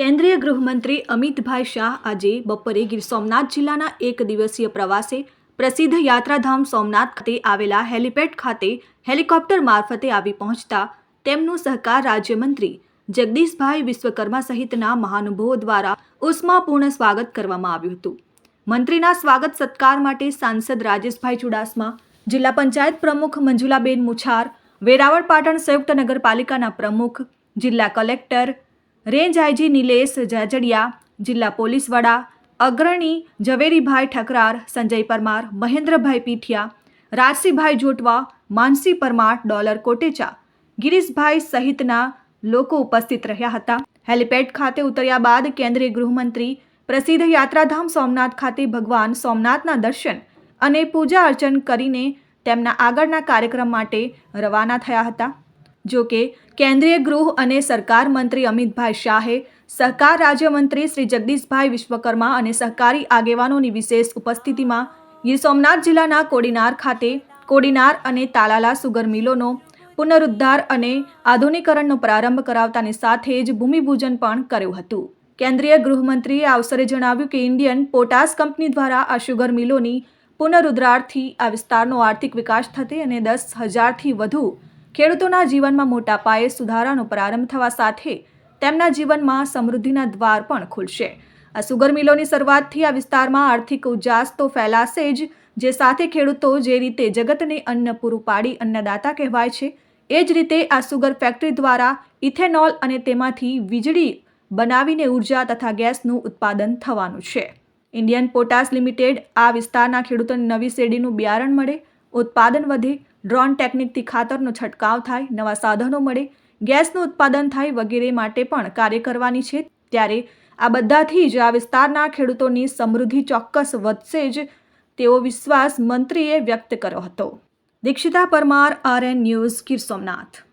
કેન્દ્રીય ગૃહમંત્રી અમિતભાઈ શાહ આજે બપોરે ગીર સોમનાથ જિલ્લાના એક દિવસીય પ્રવાસે પ્રસિદ્ધ યાત્રાધામ સોમનાથ ખાતે આવેલા હેલિપેડ ખાતે હેલિકોપ્ટર મારફતે આવી પહોંચતા તેમનું સહકાર રાજ્યમંત્રી જગદીશભાઈ વિશ્વકર્મા સહિતના મહાનુભાવો દ્વારા ઉષ્માપૂર્ણ સ્વાગત કરવામાં આવ્યું હતું. મંત્રીના સ્વાગત સત્કાર માટે સાંસદ રાજેશભાઈ ચુડાસમા, જિલ્લા પંચાયત પ્રમુખ મંજુલાબેન મુછાર, વેરાવળ પાટણ સંયુક્ત નગરપાલિકાના પ્રમુખ, જિલ્લા collector range IG Nilesh Jajadiya, જિલ્લા પોલીસ વડા અગ્રણી ઝવેરીભાઈ ઠકરાર, સંજય પરમાર, મહેન્દ્રભાઈ પીઠિયા, રારસીભાઈ જોટવા, માનસી પરમાર, ડોલર કોટેચા, ગિરીશભાઈ સહિતના લોકો ઉપસ્થિત રહ્યા હતા. હેલિપેડ ખાતે ઉતર્યા બાદ કેન્દ્રીય ગૃહમંત્રી પ્રસિદ્ધ યાત્રાધામ સોમનાથ ખાતે ભગવાન સોમનાથના દર્શન અને પૂજા અર્ચન કરીને તેમના આગળના કાર્યક્રમ માટે રવાના થયા હતા. જો કે કેન્દ્રીય ગૃહ અને સરકાર મંત્રી અમિતભાઈ શાહે સહકાર રાજ્યમંત્રી શ્રી જગદીશભાઈ વિશ્વકર્મા અને સહકારી આગેવાનોની વિશેષ ઉપસ્થિતિમાં ગીર સોમનાથ જિલ્લાના કોડીનાર ખાતે કોડીનાર અને તાલાલા સુગર મિલોનો પુનરુદ્ધાર અને આધુનિકરણનો પ્રારંભ કરાવતાની સાથે જ ભૂમિપૂજન પણ કર્યું હતું. કેન્દ્રીય ગૃહમંત્રીએ અવસરે જણાવ્યું કે ઇન્ડિયન પોટાસ કંપની દ્વારા આ સુગર મિલોની પુનરુદ્ધારથી આ વિસ્તારનો આર્થિક વિકાસ થશે અને દસ હજારથી વધુ ખેડૂતોના જીવનમાં મોટા પાયે સુધારાનો પ્રારંભ થવા સાથે તેમના જીવનમાં સમૃદ્ધિના દ્વાર પણ ખુલશે. આ સુગર મિલોની શરૂઆતથી આ વિસ્તારમાં આર્થિક ઉજાસ તો ફેલાશે જ, જે સાથે ખેડૂતો જે રીતે જગતને અન્ન પૂરું પાડી અન્નદાતા કહેવાય છે, એ જ રીતે આ સુગર ફેક્ટરી દ્વારા ઇથેનોલ અને તેમાંથી વીજળી બનાવીને ઊર્જા તથા ગેસનું ઉત્પાદન થવાનું છે. ઇન્ડિયન પોટાસ લિમિટેડ આ વિસ્તારના ખેડૂતોને નવી શેરડીનું બિયારણ મળે, ઉત્પાદન વધે ડ્રોન ટેકનિકથી ખાતરનો છંટકાવ થાય, નવા સાધનો મળે, ગેસનું ઉત્પાદન થાય વગેરે માટે પણ કાર્ય કરવાની છે. ત્યારે આ બધાથી જ આ વિસ્તારના ખેડૂતોની સમૃદ્ધિ ચોક્કસ વધશે જ તેવો વિશ્વાસ મંત્રીએ વ્યક્ત કર્યો હતો. Dikshita Parmar, RN news Gir Somnath.